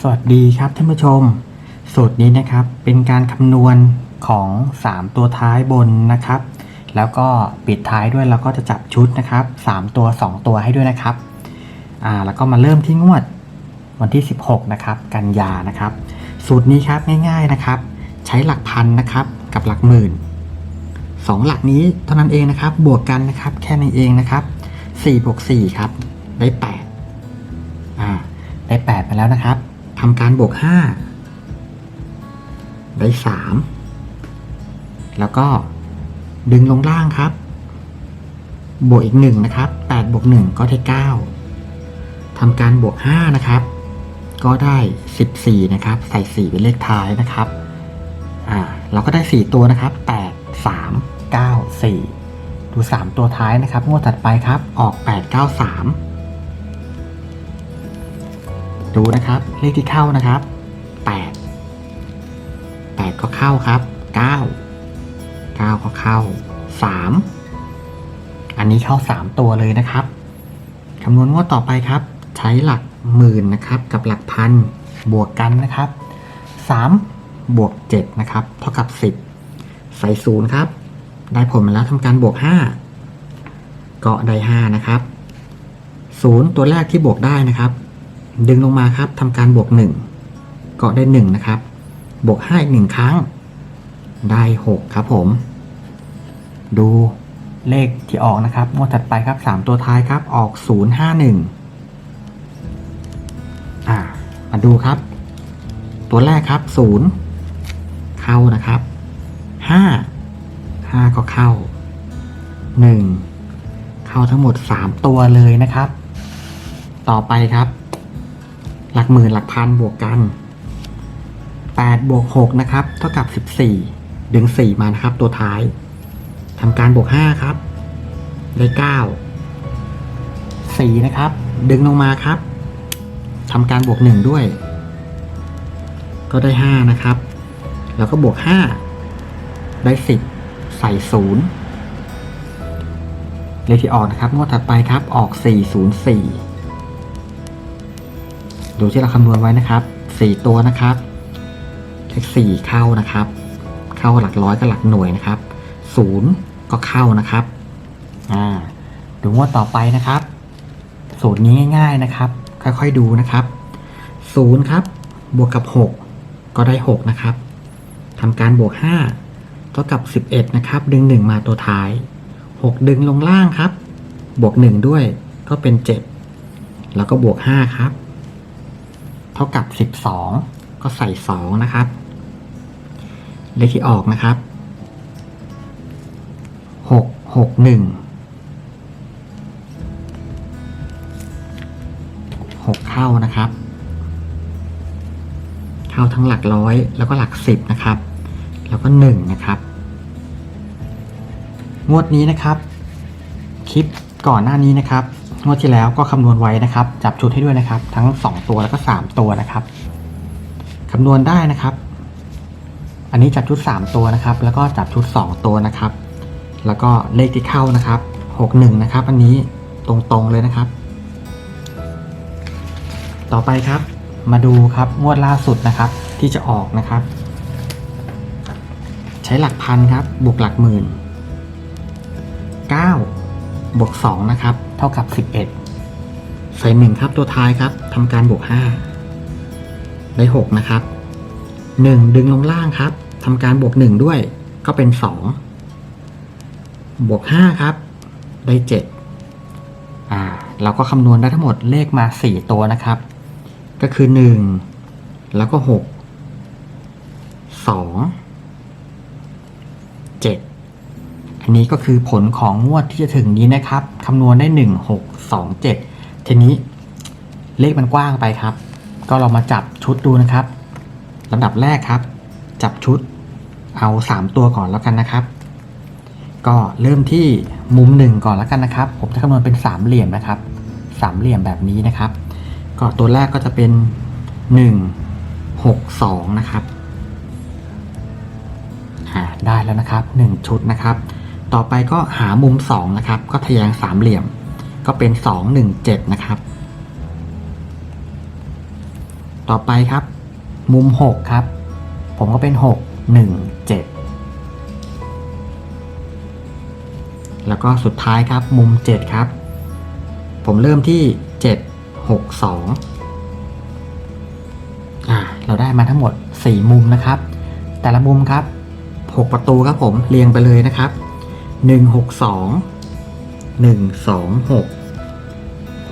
สวัสดีครับท่านผู้ชม สูตรนี้นะครับเป็นการคำนวณของ 3 ตัวท้ายบนนะครับ แล้วก็ปิดท้ายด้วยเราก็จะจับชุดนะครับ 3 ตัว 2 ตัวให้ด้วยนะครับอ่าแล้วก็มาเริ่มที่งวดวันที่ 16 นะครับ กันยานะครับ สูตรนี้ครับง่ายๆนะครับ ใช้หลักพันนะครับกับหลักหมื่นสองหลักนี้เท่านั้นเองนะครับ บวกกันนะครับ แค่นี้เองนะครับ4บวก4ครับได้ 8 อ่าได้ 8 ไปแล้วนะครับ ทำการบวก 5 ได้ 3 แล้วก็ดึงลงล่างครับ บวกอีก 1 นะครับ 8 บวก 1 ก็ได้ 9 ทำการบวก 5 นะครับ ก็ได้ 14 นะครับ ใส่ 4 เป็นเลขท้ายนะครับ อ่า เราก็ได้ 4 ตัวนะครับ 8 3 9 4 ดู 3 ตัวท้ายนะครับ งวดถัดไปครับ ออก 8 9 3 ดูนะครับ เลขที่เข้านะครับ 8 8 ก็เข้าครับ 9 9 ก็เข้า 3 อันนี้เข้า 3 ตัวเลยนะครับคำนวณงวดต่อไปครับ ใช้หลักหมื่นนะครับ กับหลักพันบวกกันนะครับ 3 บวก 7 นะครับ เท่ากับ 10 ใส่ศูนย์ครับ ได้ผลมาแล้วทำการบวก 5 ก็ได้ 5 นะครับ0ตัวแรกที่บวกได้นะครับ ดึงลงมาครับทำการบวกหนึ่งก็ได้หนึ่งนะครับ บวกห้าอีกหนึ่งครั้ง ได้หกครับผม ดูเลขที่ออกนะครับงวดถัดไปครับสามตัวท้ายครับออกศูนย์ห้าหนึ่งอ่ามาดูครับ ตัวแรกครับศูนย์เข้านะครับห้าห้าก็เข้าหนึ่งเข้าทั้งหมดสามตัวเลยนะครับ ต่อไปครับ หลักหมื่นหลักพันบวกกัน8บวก6นะครับ เท่ากับ 14 ดึง 4 มานะครับ ตัวท้ายทำการบวก 5 ครับ ได้9 4 นะครับ ดึงลงมาครับทำการบวก 1 ด้วย ก็ได้ 5 นะครับ แล้วก็บวก 5 ได้ 10 ใส่ 0 เลขที่ออกนะครับ งวดถัดไปครับ ออก 404 ดูที่เราคำนวณไว้นะครับ 4 ตัวนะครับเลข4เข้านะครับ เข้าหลักร้อยกับหลักหน่วยนะครับ0ก็เข้านะครับอ่าดูงวดต่อไปนะครับ สูตรนี้ง่ายๆนะครับ ค่อยๆดูนะครับ0ครับ บวกกับ 6 ก็ได้ 6 นะครับทำการบวก 5 เท่ากับ 11 นะครับ ดึง 1 มาตัวท้าย 6 ดึงลงล่างครับ บวก 1 ด้วยก็เป็น 7 แล้วก็บวก 5 ครับ เท่ากับ 12 ก็ใส่ 2 นะครับ เลขที่ออกนะครับ 6 6 1 6 เข้านะครับ เข้าทั้งหลักร้อยแล้วก็หลักสิบนะครับ แล้วก็ 1 นะครับ งวดนี้นะครับ คลิปก่อนหน้านี้นะครับ งวดที่แล้วก็คำนวณไว้นะครับ จับชุดให้ด้วยนะครับ ทั้ง 2 ตัวแล้วก็ 3 ตัวนะครับคำนวณได้นะครับ อันนี้จับชุด 3 ตัวนะครับ แล้วก็จับชุด 2 ตัวนะครับ แล้วก็เลขที่เข้านะครับ 61 นะครับ อันนี้ตรงๆเลยนะครับ ต่อไปครับ มาดูครับงวดล่าสุดนะครับ ที่จะออกนะครับ ใช้หลักพันครับบวกหลักหมื่น9บวก2นะครับ เท่ากับ 11 ใส่1ครับตัวท้ายครับทำการบวก 5 ได้ 6 นะครับ 1 ดึงลงล่างครับทำการบวก 1 ด้วย ก็เป็น 2 บวก 5 ครับ ได้ 7 อ่า เราก็คำนวณได้ทั้งหมดเลขมา 4 ตัวนะครับ ก็คือ 1 แล้วก็ 6 2 7 อันนี้ก็คือผลของงวดที่จะถึงนี้นะครับคำนวณได้ 1 6 2 7 ทีนี้เลขมันกว้างไปครับ ก็เรามาจับชุดดูนะครับลำดับแรกครับ จับชุดเอา 3 ตัวก่อนแล้วกันนะครับ ก็เริ่มที่มุมหนึ่งก่อนแล้วกันนะครับ ผมจะคำนวณเป็นสามเหลี่ยมนะครับสามเหลี่ยมแบบนี้นะครับ ก็ตัวแรกก็จะเป็น 1 6 2 นะครับอ่าได้แล้วนะครับ 1 ชุดนะครับ ต่อไปก็หามุม 2 นะครับ ก็ทะแยงสามเหลี่ยม ก็เป็น 2 1 7 นะครับ ต่อไปครับ มุมหกครับ ผมก็เป็นหกหนึ่งเจ็ดแล้วก็สุดท้ายครับมุมเจ็ดครับ ผมเริ่มที่เจ็ดหกสองอ่าเราได้มาทั้งหมด 4 มุมนะครับ แต่ละมุมครับ 6 ประตูครับผมเรียงไปเลยนะครับ 1 6 2 1 2 6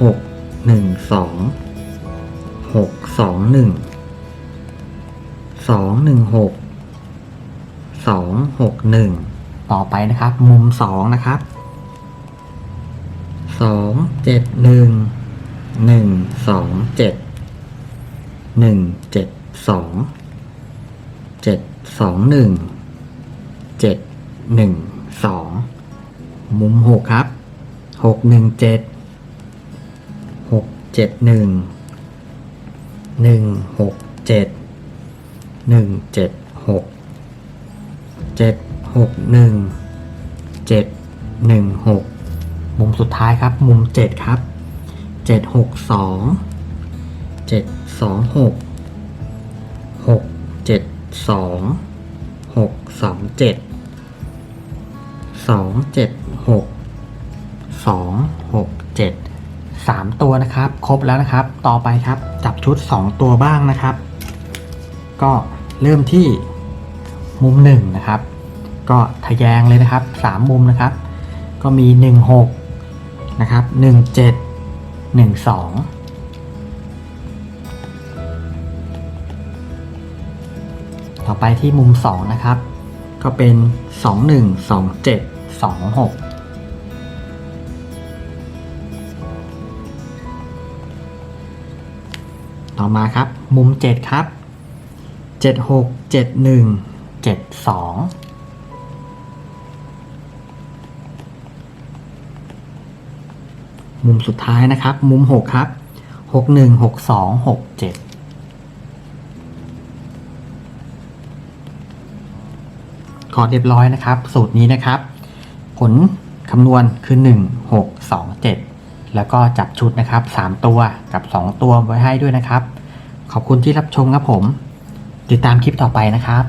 6 1 2 6 2 1 2 1 6 2 6 1ต่อไปนะครับ มุม2นะครับ2 7 1 1 2 7หนึ่งเจ็ดสองเจ็ดสองหนึ่งเจ็ดหนึ่งสองมุมหกครับหกหนึ่งเจ็ดหนึ่งหนึ่งหกเจ็ดหนึ่งเจ็ดหกเจ็ดหกหนึ่งเจ็ดหนึ่ง หกมุมสุดท้ายครับ มุมเจ็ดครับเจ็ดหกสองเจ็ดสองหกหกเจ็ดสองหกสองเจ็ด สองเจ็ดหกสองหกเจ็ดสามตัวนะครับ ครบแล้วนะครับ ต่อไปครับ จับชุดสองตัวบ้างนะครับ ก็เริ่มที่มุมหนึ่งนะครับ ก็ทะแยงเลยนะครับสามมุมนะครับ ก็มีหนึ่งหกนะครับหนึ่งเจ็ดหนึ่งสองต่อไปที่มุม 2 นะครับ ก็เป็น 2 1 2 7 2 6ต่อมาครับ มุม7ครับ7 6 7 1 7 2มุมสุดท้ายนะครับ มุม6ครับ6 1 6 2 6 7ก็เรียบร้อยนะครับ สูตรนี้นะครับ ผลคำนวณคือ 1 6 2 7 แล้วก็จับชุดนะครับ 3 ตัวกับ 2 ตัวไว้ให้ด้วยนะครับ ขอบคุณที่รับชมครับผม ติดตามคลิปต่อไปนะครับ